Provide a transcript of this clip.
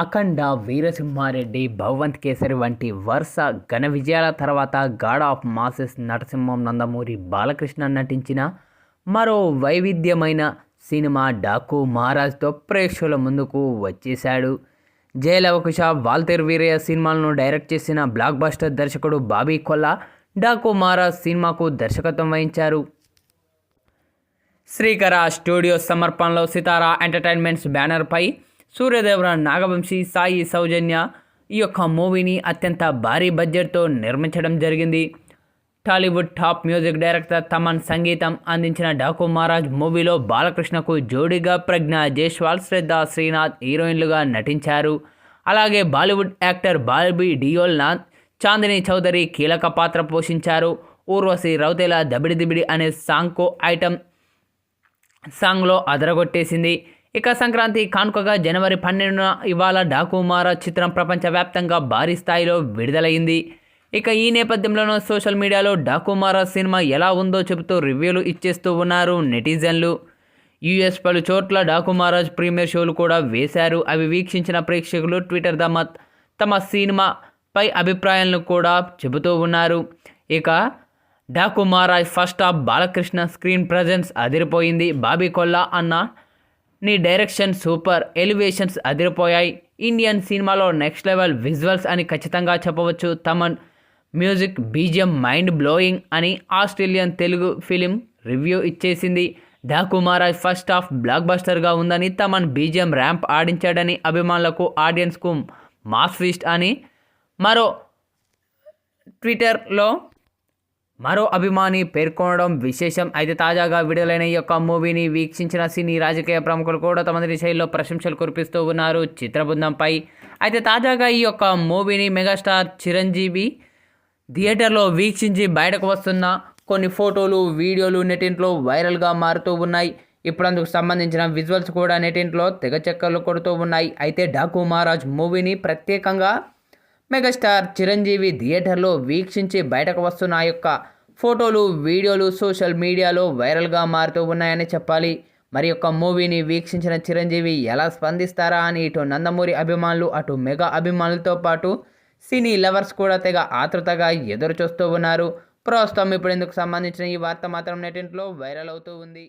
అఖండ వీరసింహారెడ్డి భగవంత్ కేసరి వంటి వరుస ఘన విజయాల తర్వాత god of masses Narasimham Nandamuri Balakrishna నటించిన మరో వైవిధ్యమైన సినిమా డాకు మహారాజ్తో ప్రేక్షకుల ముందుకు వచ్చేశాడు. జయలవకుశ వాల్తేర్ వీరయ్య సినిమాలను డైరెక్ట్ చేసిన బ్లాక్ బస్టర్ దర్శకుడు బాబీ కొల్లా డాకు మహారాజ్ సినిమాకు దర్శకత్వం వహించారు. శ్రీకర స్టూడియో సమర్పణలో సితారా ఎంటర్టైన్మెంట్స్ బ్యానర్పై సూర్యదేవర నాగవంశీ సాయి సౌజన్య ఈ యొక్క మూవీని అత్యంత భారీ బడ్జెట్తో నిర్మించడం జరిగింది. Tollywood top music director Thaman సంగీతం అందించిన డాకు మహారాజ్ మూవీలో బాలకృష్ణకు జోడీగా ప్రజ్ఞ జైస్వాల్ శ్రద్ధ శ్రీనాథ్ హీరోయిన్లుగా నటించారు. అలాగే బాలీవుడ్ యాక్టర్ బాల్బీ డియోల్ నాథ్ చాందిని చౌదరి కీలక పాత్ర పోషించారు. ఊర్వశి రౌతేలా దబిడి దిబిడి అనే సాంగ్కు ఐటమ్ సాంగ్లో అదరగొట్టేసింది. ఇక సంక్రాంతి కానుకగా జనవరి పన్నెండున ఇవాళ డాకుమార చిత్రం ప్రపంచవ్యాప్తంగా భారీ స్థాయిలో విడుదలైంది. ఇక ఈ నేపథ్యంలోనూ సోషల్ మీడియాలో డాకుమార సినిమా ఎలా ఉందో చెబుతూ రివ్యూలు ఇచ్చేస్తూ ఉన్నారు నెటిజన్లు. యుఎస్ పలు చోట్ల డాకుమారాజ్ ప్రీమియర్ షోలు కూడా వేశారు. అవి వీక్షించిన ప్రేక్షకులు ట్విట్టర్ తమ తమ సినిమాపై అభిప్రాయాలను కూడా చెబుతూ ఉన్నారు. ఇక Daaku Maharaaj first half Balakrishna screen presence అదిరిపోయింది. బాబీ కొల్లా అన్న నీ డైరెక్షన్ సూపర్ ఎలివేషన్స్ అదిరిపోయాయి. ఇండియన్ సినిమాలో నెక్స్ట్ లెవెల్ విజువల్స్ అని ఖచ్చితంగా చెప్పవచ్చు. Thaman music BGM mind blowing అని ఆస్ట్రేలియన్ తెలుగు ఫిలిం రివ్యూ ఇచ్చేసింది. డాకుమారాజ్ ఫస్ట్ హాఫ్ బ్లాక్ బస్టర్గా ఉందని తమన్ బీజియం ర్యాంప్ ఆడించాడని అభిమానులకు ఆడియన్స్కు మాస్ ఫీస్ట్ అని మరో ట్విట్టర్లో మరో అభిమాని పేర్కొనడం విశేషం. అయితే తాజాగా విడుదలైన ఈ యొక్క మూవీని వీక్షించిన సినీ రాజకీయ ప్రముఖులు కూడా తమ శైలిలో ప్రశంసలు కురిపిస్తూ ఉన్నారు చిత్రబృందంపై. అయితే తాజాగా ఈ యొక్క మూవీని మెగాస్టార్ చిరంజీవి థియేటర్లో వీక్షించి బయటకు వస్తున్న కొన్ని ఫోటోలు వీడియోలు నెటింట్లో వైరల్గా మారుతూ ఉన్నాయి. ఇప్పుడు అందుకు సంబంధించిన విజువల్స్ కూడా నెటింట్లో తెగ కొడుతూ ఉన్నాయి. అయితే డాకు మహారాజ్ మూవీని ప్రత్యేకంగా మెగాస్టార్ చిరంజీవి థియేటర్లో వీక్షించి బయటకు వస్తున్న ఆ యొక్క ఫోటోలు వీడియోలు సోషల్ మీడియాలో వైరల్గా మారుతూ ఉన్నాయని చెప్పాలి. మరి యొక్క మూవీని వీక్షించిన చిరంజీవి ఎలా స్పందిస్తారా అని ఇటు నందమూరి అభిమానులు అటు మెగా అభిమానులతో పాటు సినీ లవర్స్ కూడా తెగ ఆతృతగా ఎదురు చూస్తూ ఉన్నారు. ప్రస్తుతం ఇప్పుడు ఇందుకు సంబంధించిన ఈ వార్త మాత్రం నెటింట్లో వైరల్ అవుతూ ఉంది.